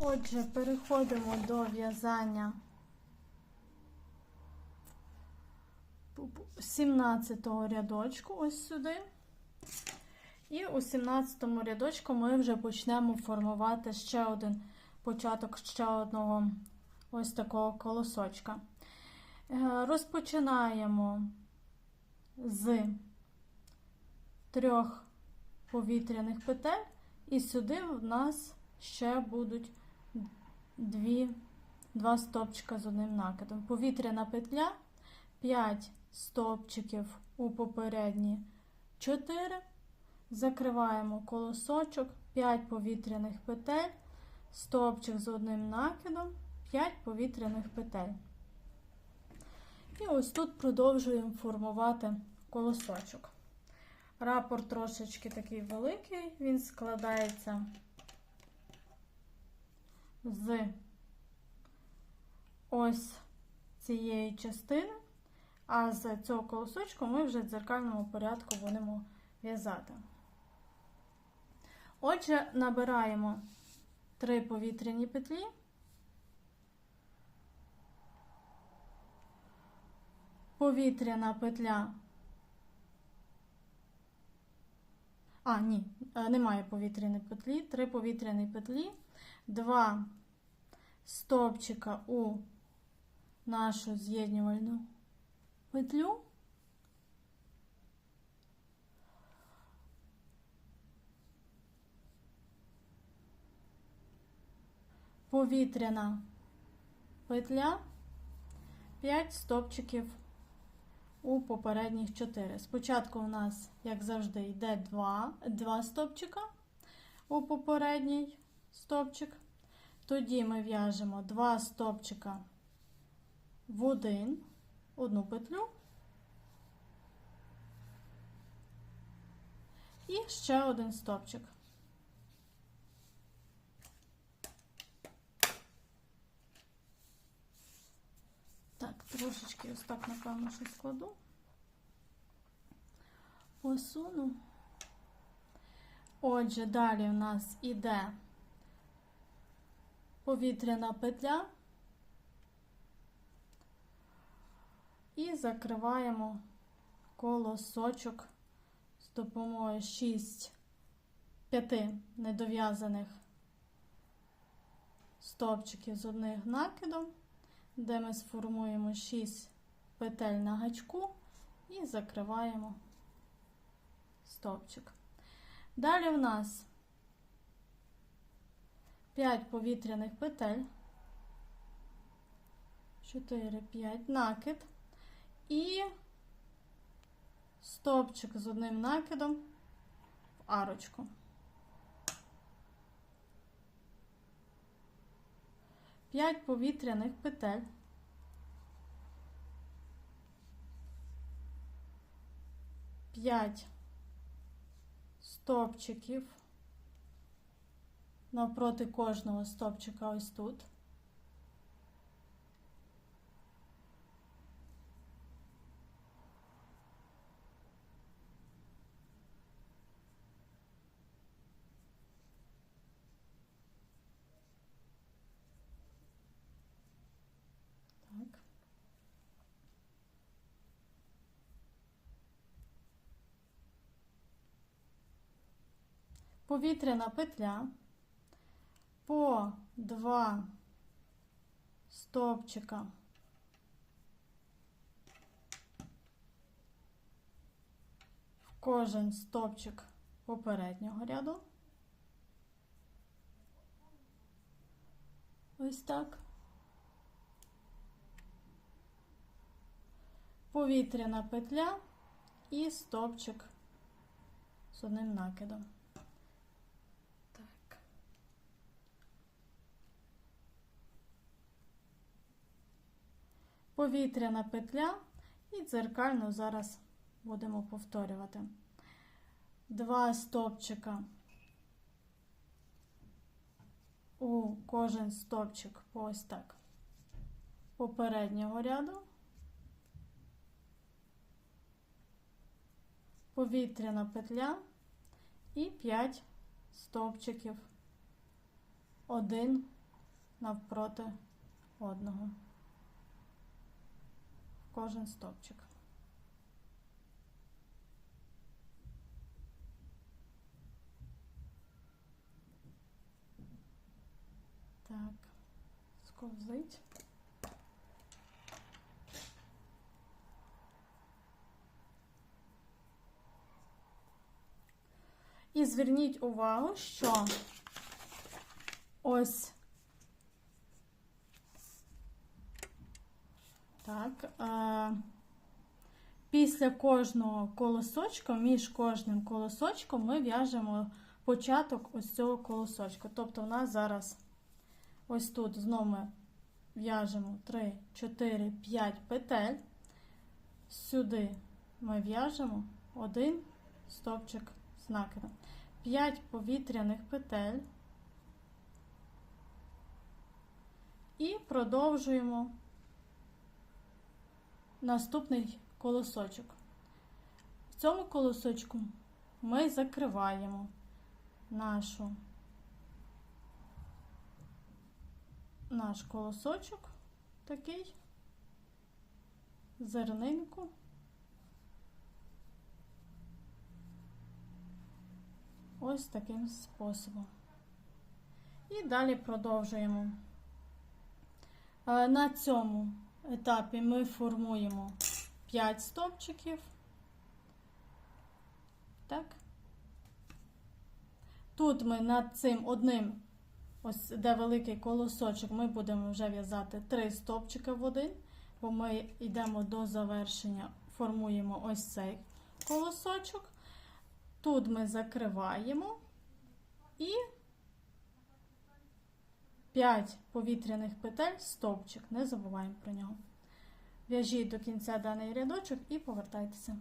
Отже, переходимо до в'язання 17-го рядочку, ось сюди. І у 17-му рядочку ми вже почнемо формувати ще один початок ще одного ось такого колосочка. Е, Розпочинаємо з трьох повітряних петель, і сюди в нас ще будуть дві, два стопчика з одним накидом. Повітряна петля, 5 стопчиків у попередні 4. Закриваємо колосочок, 5 повітряних петель, стопчик з одним накидом, 5 повітряних петель. І ось тут продовжуємо формувати колосочок. Рапорт трошечки такий великий, він складається з ось цієї частини, а з цього колосочку ми вже в дзеркальному порядку будемо в'язати. Отже, набираємо три повітряні петлі. Повітряна петля. А, ні, е, немає повітряної петлі. Три повітряні петлі, два стовпчика у нашу з'єднювальну петлю. Повітряна петля, 5 стовпчиків у попередніх 4. Спочатку у нас, як завжди, йде 2, 2 стовпчика у попередній стовпчик. Тоді ми в'яжемо 2 стовпчика в один, одну петлю. І ще один стовпчик. Так, трошечки ось так, напевно, що складу. Посуну. Отже, далі в нас іде повітряна петля і закриваємо колосочок з допомогою 6 5 недов'язаних стовпчиків з одним накидом де ми сформуємо 6 петель на гачку і закриваємо стовпчик. Далі в нас 5 повітряних петель, 4, 5 накид і стовпчик з одним накидом в арочку. П'ять повітряних петель. П'ять стопчиків навпроти кожного стопчика ось тут. Повітряна петля по два стовпчика в кожен стовпчик попереднього ряду. Ось так. повітряна петля і стопчик з одним накидом. Повітряна петля і дзеркально зараз будемо повторювати. Два стопчика у кожен стопчик ось так попереднього ряду. повітряна петля і 5 стовпчиків один навпроти одного. Кожен стовпчик. Так, сковзить. І зверніть увагу, що ось так. Е, після кожного колосочка, між кожним колосочком ми в'яжемо початок ось цього колосочка. Тобто, у нас зараз ось тут знову ми в'яжемо 3, 4, 5 петель. Сюди ми в'яжемо один стовпчик з накидом. 5 повітряних петель. І продовжуємо наступний колосочок. В цьому колосочку ми закриваємо нашу наш колосочок такий, зернинку. Ось таким способом. І далі продовжуємо. Е, На цьому етапі ми формуємо 5 стовпчиків. Так. Тут ми над цим одним, ось де великий колосочок, ми будемо вже в'язати 3 стовпчики в один, бо ми йдемо до завершення, формуємо ось цей колосочок. Тут ми закриваємо і 5 повітряних петель, стовпчик, не забуваємо про нього. В'яжіть до кінця даний рядочок і повертайтеся.